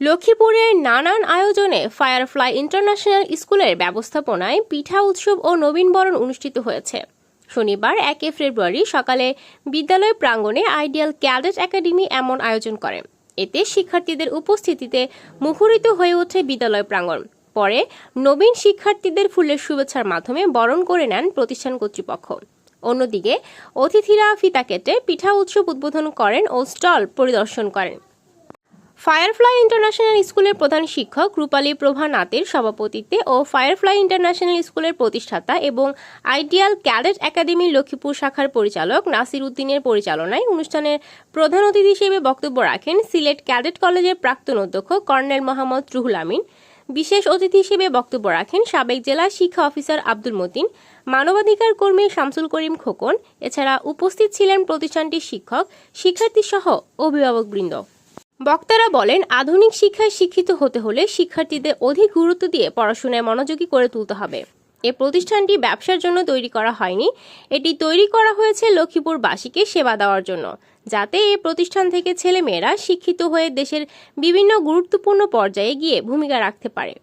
লক্ষ্মীপুরের নানান আয়োজনে ফায়ারফ্লাই ইন্টারন্যাশনাল স্কুলের ব্যবস্থাপনায় পিঠা উৎসব ও নবীনবরণ অনুষ্ঠিত হয়েছে। শনিবার একে ফেব্রুয়ারি সকালে বিদ্যালয় প্রাঙ্গণে আইডিয়াল ক্যাডেট একাডেমি এমন আয়োজন করে। এতে শিক্ষার্থীদের উপস্থিতিতে মুখরিত হয়ে ওঠে বিদ্যালয় প্রাঙ্গণ। পরে নবীন শিক্ষার্থীদের ফুলের শুভেচ্ছার মাধ্যমে বরণ করে নেন প্রতিষ্ঠান কর্তৃপক্ষ। অন্যদিকে, অতিথিরা ফিতা কেটে পিঠা উৎসব উদ্বোধন করেন ও স্টল পরিদর্শন করেন। ফায়ারফ্লাই ইন্টারন্যাশনাল স্কুলের প্রধান শিক্ষক রূপালী প্রভা নাথের সভাপতিত্বে ও ফায়ারফ্লাই ইন্টারন্যাশনাল স্কুলের প্রতিষ্ঠাতা এবং আইডিয়াল ক্যাডেট একাডেমির লক্ষ্মীপুর শাখার পরিচালক নাসির উদ্দিনের পরিচালনায় অনুষ্ঠানের প্রধান অতিথি হিসেবে বক্তব্য রাখেন সিলেট ক্যাডেট কলেজের প্রাক্তন অধ্যক্ষ কর্নেল মোহাম্মদ রুহুল আমিন। বিশেষ অতিথি হিসেবে বক্তব্য রাখেন সাবেক জেলা শিক্ষা অফিসার আব্দুল মতিন, মানবাধিকার কর্মী শামসুল করিম খোকন, এছাড়া উপস্থিত ছিলেন প্রতিষ্ঠানটির শিক্ষক শিক্ষার্থী সহ অভিভাবকবৃন্দ। বক্তারা বলেন, আধুনিক শিক্ষায় শিক্ষিত হতে হলে শিক্ষার্থীদের অধিক গুরুত্ব দিয়ে পড়াশোনায় মনোযোগী করে তুলতে হবে। এ প্রতিষ্ঠানটি ব্যবসার জন্য তৈরি করা হয়নি। এটি তৈরি করা হয়েছে লক্ষ্মীপুরবাসীকে সেবা দেওয়ার জন্য, যাতে এ প্রতিষ্ঠান থেকে ছেলেমেয়েরা শিক্ষিত হয়ে দেশের বিভিন্ন গুরুত্বপূর্ণ পর্যায়ে গিয়ে ভূমিকা রাখতে পারে।